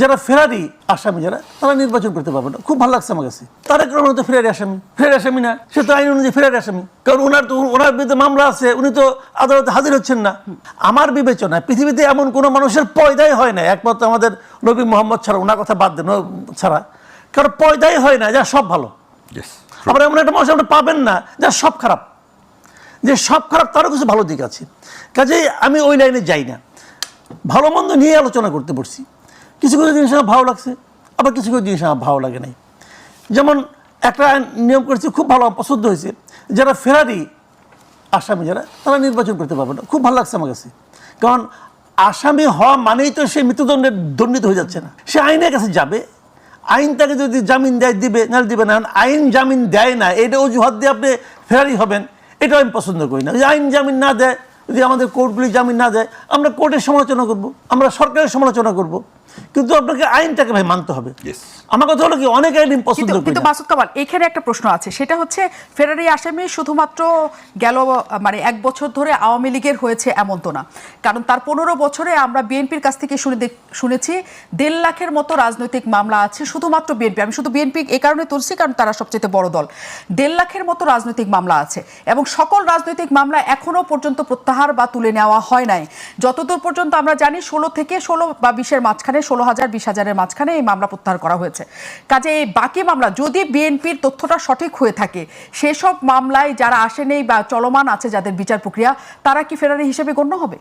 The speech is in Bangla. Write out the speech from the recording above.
যারা ফেরারি আসামি যারা তারা নির্বাচন করতে পারবে না। খুব ভালো লাগছে আমার কাছে। তারেক রহমান তো ফেরারি আসামি। ফেরারি আসামি না সে তো আইন অনুযায়ী ফেরারি আসামি। কারণ ওনার তো ওনার বিরুদ্ধে মামলা আছে উনি তো আদালতে হাজির হচ্ছেন না। আমার বিবেচনায় পৃথিবীতে এমন কোনো মানুষের পয়দাই হয় না একমাত্র আমাদের নবী মোহাম্মদ ছাড়া ওনার কথা বাদ দেন ছাড়া। কারণ পয়দাই হয় না যা সব ভালো. আবার এমন একটা মানুষ আপনি পাবেন না যা সব খারাপ। যে সব খারাপ তারও কিছু ভালো দিক আছে। কাজেই আমি ওই লাইনে যাই না। ভালো মন্দ নিয়ে আলোচনা করতে বসছি। কিছু কিছু জিনিস আমার ভালো লাগছে, আবার কিছু কিছু জিনিস আমার ভালো লাগে নাই। যেমন একটা নিয়ম করেছে, খুব ভালো পছন্দ হয়েছে। যারা ফেরারি আসামি যারা, তারা নির্বাচন করতে পারবে না। খুব ভালো লাগছে আমার কাছে। কারণ আসামি হওয়া মানেই তো সে মৃত্যুদণ্ডের দণ্ডিত হয়ে যাচ্ছে না। সে আইনের কাছে যাবে। আইন তাকে যদি জামিন দেয়, দিবে নাহলে দিবে না, আইন জামিন দেয় না, এটা অজুহাত দিয়ে আপনি ফেরারি হবেন এটা আমি পছন্দ করি না। যদি আইন জামিন না দেয়, যদি আমাদের কোর্টগুলি জামিন না দেয়, আমরা কোর্টের সমালোচনা করব, আমরা সরকারের সমালোচনা করব। কিন্তু আপনাকে আইনটাকে ভাই মানতে হবে। আমার কথা হলো কি অনেক আইন পছন্দ কিন্তু করি কিন্তু না। মাসুদ কামাল এখানে একটা প্রশ্ন আছে সেটা হচ্ছে ফেরারি আসামি শুধুমাত্র গেল মানে এক বছর ধরে আওয়ামী লীগের হয়েছে এমন তো না। কারণ তার পনেরো বছরে আমরা বিএনপির কাছ থেকে শুনে শুনেছি দেড় লাখের মতো রাজনৈতিক মামলা আছে শুধুমাত্র বিএনপি। আমি শুধু বিএনপি এই কারণে তুলছি কারণ তারা সবচেয়ে বড় দল। দেড় লাখের মতো রাজনৈতিক মামলা আছে এবং সকল রাজনৈতিক মামলা এখনও পর্যন্ত প্রত্যাহার বা তুলে নেওয়া হয় নাই। যতদূর পর্যন্ত আমরা জানি ষোলো থেকে ষোলো বা বিশের মাঝখানে ষোলো হাজার বিশ হাজারের মাঝখানে এই মামলা প্রত্যাহার করা হয়েছে। কাজে এই বাকি মামলা, যদি বিএনপির তথ্যটা সঠিক হয়ে থাকে, সেসব মামলায় যারা আসেনি বা চলমান আছে যাদের বিচার প্রক্রিয়া, তারা কি ফেরারি হিসেবে গণ্য হবে?